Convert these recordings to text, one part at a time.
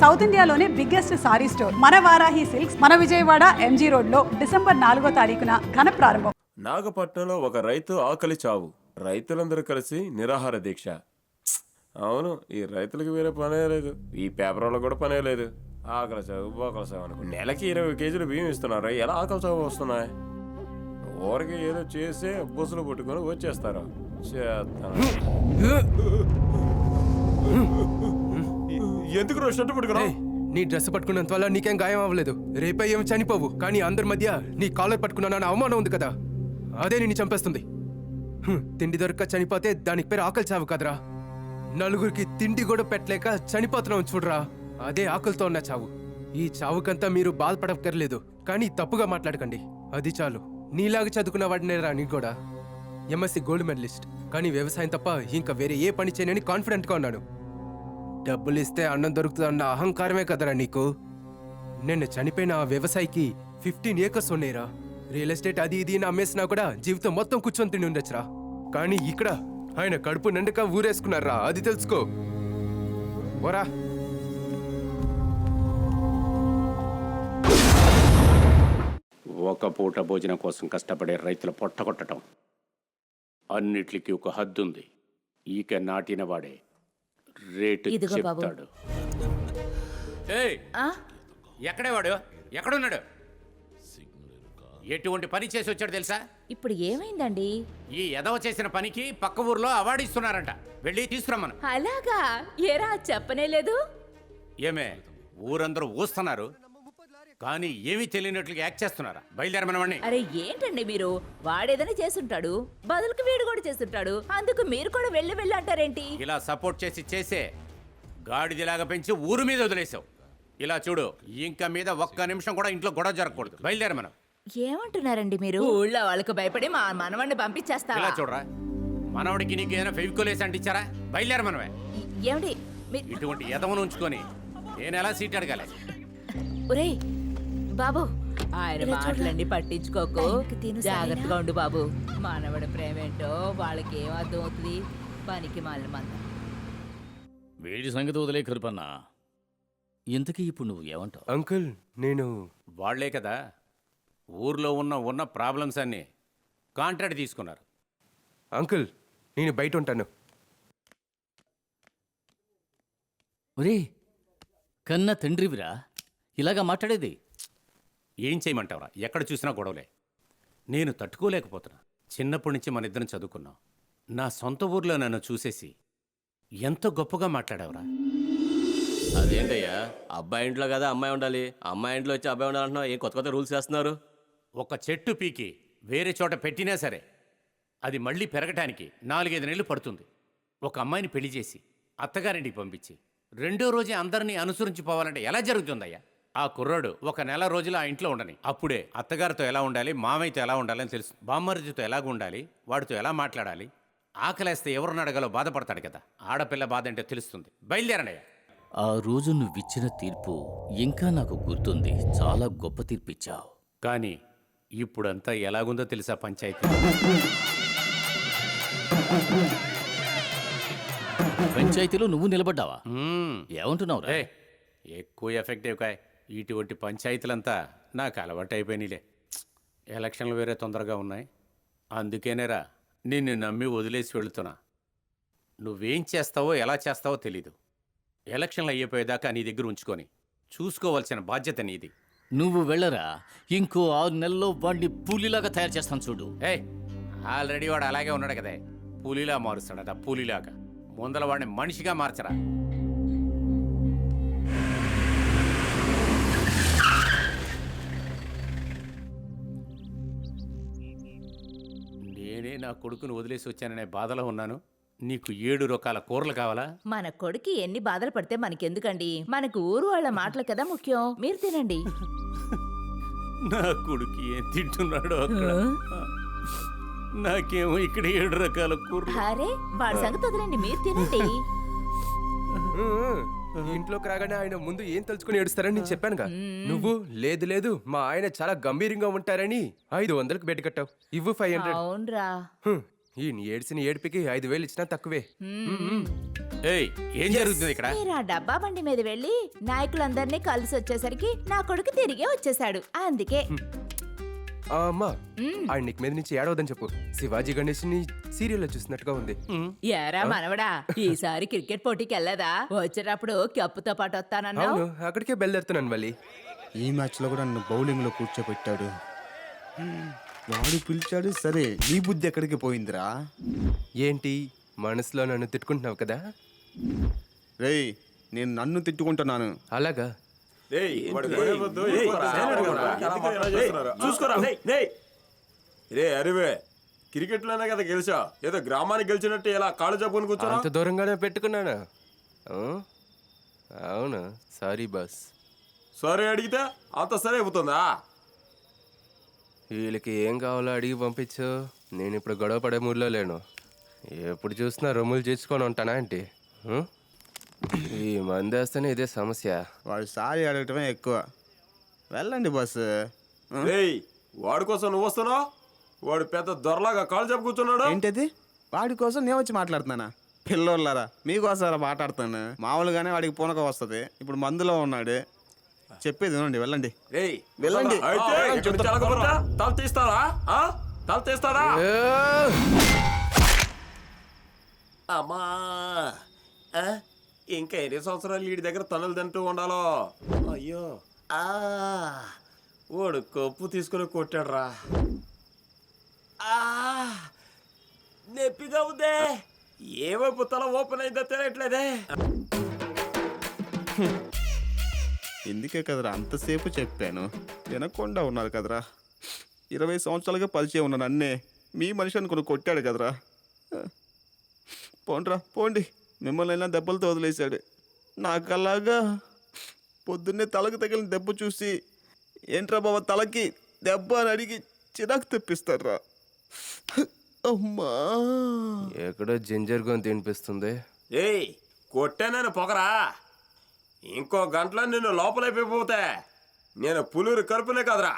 South ఇండియాలోనే biggest sorry store. మన Varahi silks మన విజయవాడ ఎంజీ రోడ్లో డిసెంబర్ నాలుగో తారీఖున ఘన ప్రారంభం. నాగపట్నంలో ఒక రైతు ఆకలి చావు. రైతులందరూ కలిసి నిరాహార దీక్ష. అవును ఈ రైతులకు వేరే పనే లేదు. ఈ పేపర్ వాళ్ళకి కూడా పనే లేదు. ఆకలి చావు బోకల చావు అనుకో. నెలకి ఇరవై కేజీలు బియ్యం ఇస్తున్నారు. ఎలా ఆకలి చావు వస్తున్నాయి? ఊరికి ఏదో చేసి బుసలు పుట్టుకొని వచ్చేస్తారు. చేస్తాను. ఎందుకు నువ్వు షర్టు పట్టుకున్నావు? నీ డ్రెస్ పట్టుకున్నంత వల్ల నీకేం గాయం అవ్వలేదు. రేపే ఏమి చనిపోవు. కానీ అందరి మధ్య నీ కాలర్ పట్టుకున్నానని అవమానం ఉంది కదా. అదే నిన్ను చంపేస్తుంది. హ్మ్, తిండి దొరక్క చనిపోతే దానికి పేరు ఆకలి చావు కదరా. నలుగురికి తిండి కూడా పెట్టలేక చనిపోతున్నావు చూడరా. అదే ఆకలితో ఉన్న చావు. ఈ చావుకంతా మీరు బాధపడక్కర్లేదు. కానీ తప్పుగా మాట్లాడకండి. అది చాలు. నీలాగా చదువుకున్న వాడినే రా నీకు కూడా. MSc gold medalist. కానీ వ్యవసాయం తప్ప ఇంకా వేరే ఏ పని చేయనని కాన్ఫిడెంట్గా ఉన్నాను. డబ్బులు ఇస్తే అన్నం దొరుకుతుందన్న అహంకారమే కదరా నీకు? నిన్న చనిపోయిన ఆ వ్యవసాయికి ఫిఫ్టీన్ ఏకర్స్ ఉన్నాయిరా. రియల్ ఎస్టేట్ అది ఇది అమ్మేసినా కూడా జీవితం మొత్తం కూర్చొని తిని ఉండొచ్చురా. కానీ ఇక్కడ ఆయన కడుపు నిండక ఊరేసుకున్నారా అది తెలుసుకో. ఓరా ఒక పూట భోజనం కోసం కష్టపడే రైతుల పొట్టగొట్టడం అన్నిటికీ ఒక హద్దు ఉంది ఈక నాటిన వాడే. రేటు ఇదిగో బాబు. చెప్తాడు. ఏయ్ ఆ? ఎక్కడే వాడు? ఎక్కడున్నాడు? ఎటువంటి పని చేసి వచ్చాడు తెలుసా? ఇప్పుడు ఏమైందండి? ఈ ఎదవ చేసిన పనికి పక్క ఊర్లో అవార్డు ఇస్తున్నారంట. వెళ్ళి తీసుకురమ్మను. అలాగా? ఏరా చెప్పనే లేదు. ఏమే ఊరందరూ ఊస్తున్నారు. కానీ ఏమీ తెలియనట్లుగా యాక్ట్ చేస్తున్నారా? బయలుదేరమనవాడిని అరే ఏంటండి మీరు? వాడేదని చేసుంటాడు బదులుకి వీడు కూడా చేస్తుంటాడు. అందుకు మీరు కూడా వెళ్ళి వెళ్ళి అంటారేంటి? ఇలా సపోర్ట్ చేసి చేసే గాడిదిలాగా పెంచి ఊరు మీద వదిలేసావు. ఇలా చూడు ఇంకా మీద ఒక్క నిమిషం కూడా ఇంట్లో గొడవ జరగకూడదు. బయలుదేర మనం ఏమంటున్నారండి మీరు? ఊళ్ళో వాళ్ళకి భయపడి మా మనవణ్ణి పంపించేస్తావా? ఇలా చూడరా మనవడికి నీకు ఏదైనా ఫెవికోలేసి అంటించారా? బయలుదేర మనమే ఏమండి మీ- ఇటువంటి ఎదవను ఉంచుకొని నేను ఎలా సీట్ అడగాలి? ఒరేయ్ బాబు. ఆయన మాటలన్నీ పట్టించుకోకు. జాగ్రత్తగా ఉండు బాబు. మానవుడి ప్రేమేంటో వాళ్ళకి ఏం అర్థం అవుతుంది పనికి మాలిన మంద. వీడి సంగతి వదిలే కృపన్న. ఇంతకీ ఇప్పుడు నువ్వు ఏమంటావు? అంకుల్ నేను వాళ్ళే కదా. ఊర్లో ఉన్న ఉన్న ప్రాబ్లమ్స్ అన్నీ కాంట్రాక్ట్ తీసుకున్నారు. అంకుల్ నేను బయట ఉంటాను. ఒరే కన్న తండ్రివిరా? ఇలాగా మాట్లాడేది? ఏం చేయమంటావురా? ఎక్కడ చూసినా గొడవలే. నేను తట్టుకోలేకపోతున్నా. చిన్నప్పటి నుంచి మన ఇద్దరం చదువుకున్నాం. నా సొంత ఊర్లో నన్ను చూసేసి ఎంత గొప్పగా మాట్లాడావురా? అదేంటయ్యా? అబ్బాయి ఇంట్లో కదా అమ్మాయి ఉండాలి. అమ్మాయి ఇంట్లో వచ్చి అబ్బాయి ఉండాలంటున్నావు. ఏం కొత్త కొత్త రూల్స్ చేస్తున్నారు ఒక చెట్టు పీకి వేరే చోట పెట్టినా సరే అది మళ్ళీ పెరగటానికి నాలుగైదు నెలలు పడుతుంది. ఒక అమ్మాయిని పెళ్ళి చేసి అత్తగారింటికి పంపించి రెండో రోజే అందరినీ అనుసరించి పోవాలంటే ఎలా జరుగుతుందయ్యా? ఆ కుర్రాడు ఒక నెల రోజులు ఆ ఇంట్లో ఉండని. అప్పుడే అత్తగారితో ఎలా ఉండాలి మామయ్యతో ఎలా ఉండాలి అని తెలుసు. బామ్మరిదితో ఎలాగ ఉండాలి వాడితో ఎలా మాట్లాడాలి? ఆకలేస్తే ఎవరిని అడగాలో బాధపడతాడు కదా. ఆడపిల్ల బాధ అంటే తెలుస్తుంది. బయలుదేరండి ఆ రోజు నువ్విచ్చిన తీర్పు ఇంకా నాకు గుర్తుంది. చాలా గొప్ప తీర్పు ఇచ్చావు కానీ ఇప్పుడంతా ఎలాగుందో తెలుసా పంచాయతీ? పంచాయతీలో నువ్వు నిలబడ్డావా. ఏమంటున్నావు ఏ ఎక్కువ ఎఫెక్టివ్ కాయ్ ఇటువంటి పంచాయతీలంతా నాకు అలవాటు అయిపోయినాయిలే ఎలక్షన్లు వేరే తొందరగా ఉన్నాయి. అందుకేనేరా నిన్ను నమ్మి వదిలేసి వెళుతున్నా. నువ్వేం చేస్తావో ఎలా చేస్తావో తెలీదు. ఎలక్షన్లు అయిపోయేదాకా నీ దగ్గర ఉంచుకొని చూసుకోవాల్సిన బాధ్యత నీది. నువ్వు వెళ్ళరా? ఇంకో ఆరు నెలల్లో వాడిని పులిలాగా తయారు చేస్తాను చూడు. ఏ ఆల్రెడీ వాడు అలాగే ఉన్నాడు కదే. పులిలా మారుస్తాడట పులిలాగా. ముందల వాడిని మనిషిగా మార్చరా. నా కొడుకును వదిలేసి వచ్చాననే బాధలో ఉన్నాను. నీకు ఏడు రకాల కూరలు కావాలా? మన కొడుకు ఎన్ని బాధలు పడితే మనకెందుకండి? మనకు ఊరు వాళ్ళ మాటలు కదా ముఖ్యం. మీరు తినండి. నా కొడుకు ఏం తింటున్నాడో అక్కడ? నాకేమో ఇక్కడ ఏడు రకాల కూరలు. అరే వాడి సంగతి వదిలేండి మీరు తినండి. ఇంట్లోకి రాగానే ఆయన ముందు ఏం తలుచుకుని ఏడుస్తారని నేను చెప్పానుగా. నువ్వు లేదు లేదు మా ఆయన చాలా గంభీరంగా ఉంటారని ఐదు వందలకు బెట్ కట్టావు. ఇవ్వు ఫైవ్ హండ్రెడ్ అవునరా. ఈ ఏడ్చిన ఏడిపికి ఐదు వేలు ఇచ్చినా తక్కువే. ఏయ్ ఏం జరుగుతుంది ఇక్కడ? మీరు ఆ డబ్బా బండి మీద వెళ్ళి నాయకులందరినీ కలిసి వచ్చేసరికి నా కొడుకు తిరిగే వచ్చేసాడు. అందుకే ఆ, అమ్మా ఆయన నీకు మీద నుంచి ఏడవదని చెప్పు. శివాజీ గణేష్ని సీరియల్లో చూసినట్టుగా ఉంది. ఎరా మనవడా ఈసారి క్రికెట్ పోటీకి వెళ్ళదా? వచ్చేటప్పుడు కప్పుతో పాటు వస్తానన్నావు? అవును అక్కడికే బయలుదేరుతున్నాను మళ్ళీ. ఈ మ్యాచ్లో కూడా నన్ను బౌలింగ్లో కూర్చోబెట్టాడు. వాడు పిలిచాడు సరే నీ బుద్ధి ఎక్కడికి పోయిందిరా? ఏంటి మనసులో నన్ను తిట్టుకుంటున్నావు కదా? రేయ్ నేను నన్ను తిట్టుకుంటున్నాను. అలాగా? చూసుకోరా రే అరివే క్రికెట్లోనే కదా గెలిచా? ఏదో గ్రామానికి గెలిచినట్టు ఇలా కాళ్ళు చెప్పుకొని కూర్చోరా అంత దూరంగానే పెట్టుకున్నానా? ఆ? అవునా? Sorry boss. సరే అడిగితే అంత సరే అయిపోతుందా వీళ్ళకి ఏం కావాలో అడిగి పంపించు. నేను ఇప్పుడు గొడవ పడే మూడ్లో లేను. ఎప్పుడు చూసినా రొమ్ములు చేసుకొని ఉంటానా ఏంటి? ఈ మంది వేస్తేనే ఇదే సమస్య. వాడు సారీ అడగటమే ఎక్కువ. వెళ్ళండి బస్ రేయ్ వాడి కోసం నువ్వు వస్తున్నావు? వాడు పెద్ద దొరలాగా కాళ్ళు చెప్పు కూర్చున్నాడు. ఏంటది? వాడి కోసం నేను వచ్చి మాట్లాడుతున్నానా? పిల్లోళ్ళారా మీకోసారా మాట్లాడుతాను మామూలుగానే వాడికి పూనక వస్తుంది. ఇప్పుడు మందులో ఉన్నాడు. చెప్పేది వినండి వెళ్ళండి. వెళ్ళండి. అయితే తల తీస్తారా ఆ? తల తీస్తారా! అమ్మా. ఆ? ఇంకా ఎన్ని సంవత్సరాలు వీడి దగ్గర తనులు తింటూ ఉండాలో? అయ్యో. ఆ వాడు కప్పు తీసుకుని కొట్టాడురా. ఆ నొప్పిగా ఉందే. ఏ వైపు తల ఓపెన్ అయిందో తెలియట్లేదే. ఎందుకే కదరా అంతసేపు చెప్పాను? వినకుండా ఉన్నారు కదరా. ఇరవై సంవత్సరాలుగా పరిచయం ఉన్న నన్నే మీ మనిషి అనుకుని కొట్టాడు కదరా. పోండ్రా పోండి. మిమ్మల్ని అయినా దెబ్బలతో వదిలేశాడు. నాకు అలాగా పొద్దున్నే తలకు తగిలిన దెబ్బ చూసి ఏంట్రా బాబా తలకి దెబ్బ అని అడిగి చిరాకు తెప్పిస్తాడ్రా. అమ్మా! ఎక్కడో జింజర్ గొంతు తినిపిస్తుంది. ఏయ్ కొట్టానని పొగరా. ఇంకో గంటలో నిన్ను లోపలైపోతే నేను పులూరు కరుపునే కదరా.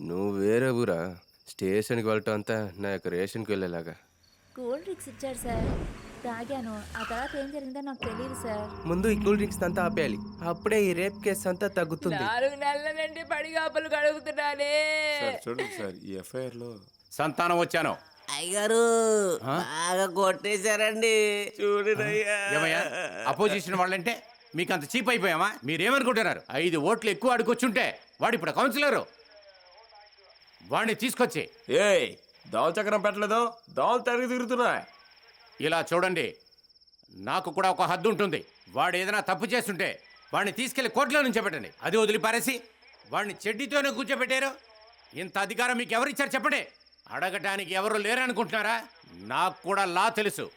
నువ్వు వేరే ఊరా? స్టేషన్కి వెళ్ళటం అంతా నా యొక్క రేషన్కి వెళ్ళేలాగా. కూల్ డ్రింక్స్ ఇచ్చారు సార్. తాగాను ఆ తర్వాత ఏం జరిగిందో నాకు తెలియదు సార్. ముందు ఈ కూల్ డ్రింక్స్ అంతా ఆపేయాలి. అప్పుడే ఈ రేప్ కేసు అంతా తగ్గుతుంది. నాలుగు నెలల నుండి పడిగాపులు గడుగుతున్నానే సార్ చూడండి సార్ ఈ ఎఫ్ఐఆర్లో సంతానం వచ్చాను. అయ్యారు బాగా కొట్టేశారండి. చూడనయ్యా ఏమయ్యా? అపోజిషన్ వాళ్ళంటే మీకు అంత చీప్ అయిపోయామా? మీరేమనుకుంటున్నారు? ఐదు ఓట్లు ఎక్కువ అడుకొచ్చుంటే వాడు ఇప్పుడు కౌన్సిలరు. వాడిని తీసుకొచ్చి. ఏయ్ దోవల చక్రం పెట్టలేదు? దోవలు తిరిగి తిరుగుతున్నాయి ఇలా చూడండి. నాకు కూడా ఒక హద్దు ఉంటుంది. వాడు ఏదైనా తప్పు చేస్తుంటే వాడిని తీసుకెళ్ళి కోర్టులో నుంచోబెట్టండి అది వదిలి పారేసి వాడిని చెడ్డీతోనే కూర్చోబెట్టారు. ఇంత అధికారం మీకు ఎవరిచ్చారు చెప్పండి. అడగటానికి ఎవరు లేరనుకుంటున్నారా? నాకు కూడా లా తెలుసు.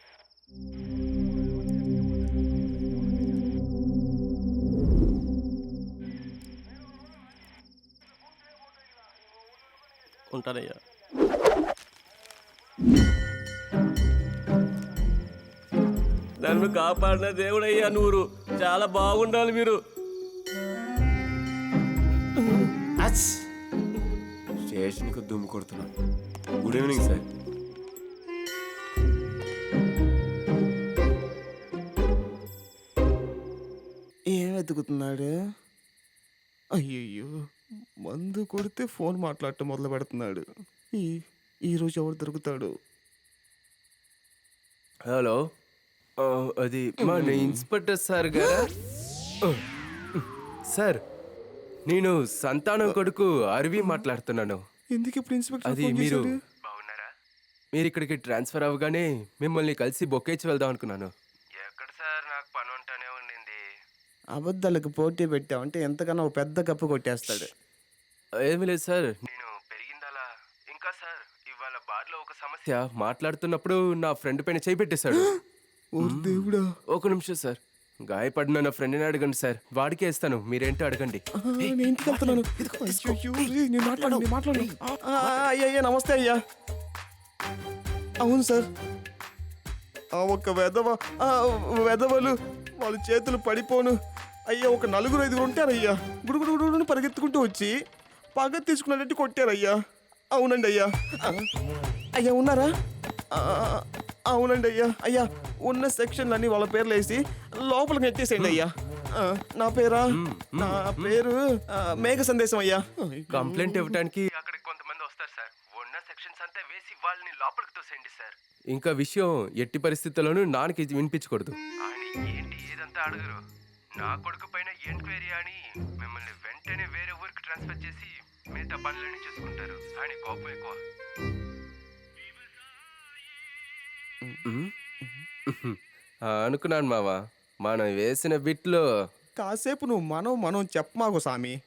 ఉంటానయ్యా. నన్ను కాపాడిన దేవుడయ్యా నూరు. చాలా బాగుండాలి మీరు. స్టేషన్కు దుమ్ము కొడుతున్నా. గుడ్ ఈవినింగ్ సార్ ఏం వెతుకుతున్నాడు? అయ్యయ్యో మందు కొడితే ఫోన్ మాట్లాడటం మొదలు పెడుతున్నాడు. ఈ ఈరోజు ఎవరు దొరుకుతాడు? హలో. అది మన ఇన్స్పెక్టర్ సార్ గారా? సార్ నేను సంతానం కొడుకు అరవి మాట్లాడుతున్నాను. ఎందుకు ఇప్పుడు ఇన్స్పెక్టర్ అది మీరు? మీరు ఇక్కడికి ట్రాన్స్ఫర్ అవ్వగానే మిమ్మల్ని కలిసి బొకేచి వెళ్దాం అనుకున్నాను. ఎక్కడ సార్? నాకు పని ఉంటానే ఉండింది. అబద్ధాలకు పోటీ పెట్టామంటే ఎంతకన్నా ఒక పెద్ద కప్పు కొట్టేస్తాడు. ఏమీ లేదు సార్. నేను పెరిగిందలా. ఇంకా సార్ ఇవాళ బార్లో ఒక సమస్య. మాట్లాడుతున్నప్పుడు నా ఫ్రెండ్ పైన చేయి పెట్టేశాడు. దేవుడా. ఒక నిమిషం సార్. గాయపడిన నా ఫ్రెండ్ని అడగండి సార్. వాడికే ఇస్తాను. మీరేంటో అడగండి. నేను ఇంటికి వెళ్తున్నాను? అయ్యయ్యో, రేయ్, నేను మాట్లాడు నేను మాట్లాడు ఆ, ఆ, అయ్యా అయ్యా నమస్తే అయ్యా. అవును సార్. ఆ ఒక వెధవ ఆ, వెధవలు వాళ్ళ చేతులు పడిపోను. అయ్యా ఒక నలుగురు ఐదుగురు ఉంటారయ్యా. గుడుగుడు గుడుగుడు పరిగెత్తుకుంటూ వచ్చి పగ తీసుకున్నట్టు కొట్టారయ్యా. అవునండి అయ్యా. అయ్యా ఉన్నారా? అవునండి అయ్యా. అయ్యా ఉన్న సెక్షన్లన్నీ వాళ్ళ పేర్లు వేసి లోపలికి ఎత్తేసేయండి అయ్యా. ఆ, నా పేరా? నా పేరు ఆ, మేఘ సందేశం అయ్యా. కంప్లైంట్ ఇవ్వడానికి అక్కడ కొంతమంది వస్తారు సార్. ఉన్న సెక్షన్స్ అంతా వేసి వాళ్ళని లోపలికి తోసేయండి సార్. ఇంకా విషయం ఎట్టి పరిస్థితుల్లోనూ నాన్నకి వినిపించకూడదు. అని ఏంటి ఏదంతా అడగరు. నా కొడుకు పైన ఎంక్వైరీ అని మిమ్మల్ని వెంటనే వేరే ఊరికి ట్రాన్స్ఫర్ చేసి మిగతా పనులన్నీ చూసుకుంటారు. అని కోపం ఎక్కువ. అనుకున్నాను మావా మనం వేసిన బిట్లు కాసేపు నువ్వు మనం మనం చెప్పమాకు సామి.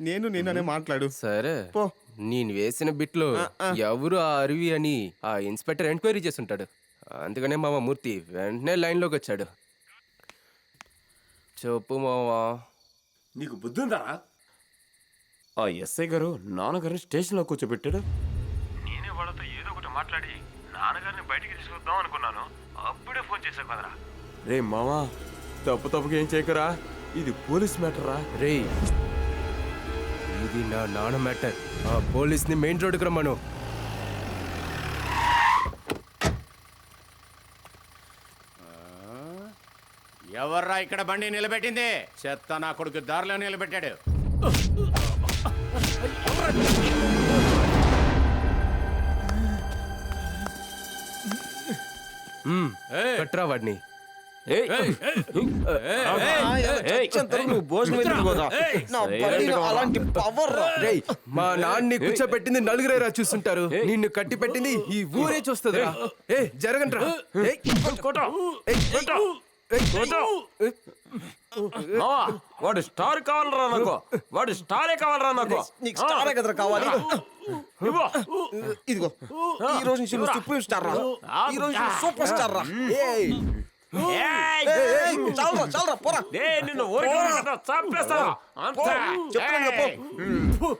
నేను నిన్ననే మాట్లాడు. సరే. పో. నేను వేసిన బిట్లో ఎవరు ఆ అరివి అని ఆ ఇన్స్పెక్టర్ ఎంక్వైరీ చేస్తుంటాడు. అందుకనే మామ మూర్తి వెంటనే లైన్లోకి వచ్చాడు. చెప్పు మావా. నీకు బుద్ధి ఉందా ఆ ఎస్ఐ గారు నాన్నగారిని స్టేషన్లో కూర్చోబెట్టాడు. నేనే వాళ్ళతో ఏదో ఒకటి మాట్లాడి నాన్నగారిని బయటికి తీసుకొద్దాం అనుకున్నాను. అప్పుడే ఫోన్ చేశావు కదరా. రే మామా తప్పు తప్పుగా ఏం చేయకరా? ఇది పోలీస్ మ్యాటరా రే. ఇది నా నాన్న మ్యాటర్. ఆ పోలీస్ని మెయిన్ రోడ్డుకి రమ్మను. ఎవర్రా ఇక్కడ బండి నిలబెట్టింది? చెత్త నా కొడుకు దారిలో నిలబెట్టాడు. రా. రేయ్ మా నాన్ని కూర్చోబెట్టింది నలుగురేరా చూస్తుంటారు. నిన్ను కట్టి పెట్టింది ఈ ఊరే చూస్తుంది ఏ ఏయ్, ఏయ్, మావా, వాడు స్టార్ కావాలరా నాకు. వాడు స్టారే కావాలరా నాకు. నీకు స్టార్ కదరా కావాలి. ఇదిగో ఈ రోజు నుంచి నువ్వు సుప్రీం స్టార్ రా. ఈ రోజు నుంచి సూపర్ స్టార్ రా. ఏయ్. ఏయ్, ఏయ్, చాలురా చాలురా పోరా. ఏ నిన్ను ఊరికి చంపేస్తా పో, చెప్తున్నాను కదా, పో.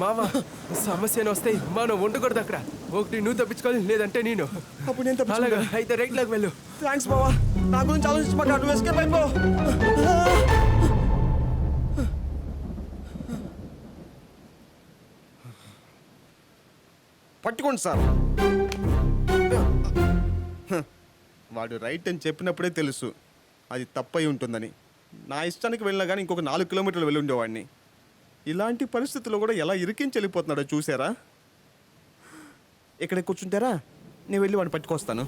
మావా సమస్యను వస్తాయి మనం ఉండకూడదు అక్కడ. ఒకటి నువ్వు తప్పించుకోవాలి లేదంటే నేను. అప్పుడు నేను. అలాగా అయితే రైట్ లాగా వెళ్ళు. థ్యాంక్స్ బావా నా గురించి ఆలోచించి మాకు నువ్వు ఎస్కేప్ అయిపో. పట్టుకోండి సార్. వాడు రైట్ అని చెప్పినప్పుడే తెలుసు. అది తప్పై ఉంటుందని. నా ఇష్టానికి వెళ్ళినా కానీ ఇంకొక నాలుగు కిలోమీటర్లు వెళ్ళి ఉండేవాడిని. ఇలాంటి పరిస్థితుల్లో కూడా ఎలా ఇరికించి వెళ్ళిపోతున్నాడో చూసారా? ఇక్కడ కూర్చుంటారా? నేను వెళ్ళి వాడిని పట్టుకొస్తాను.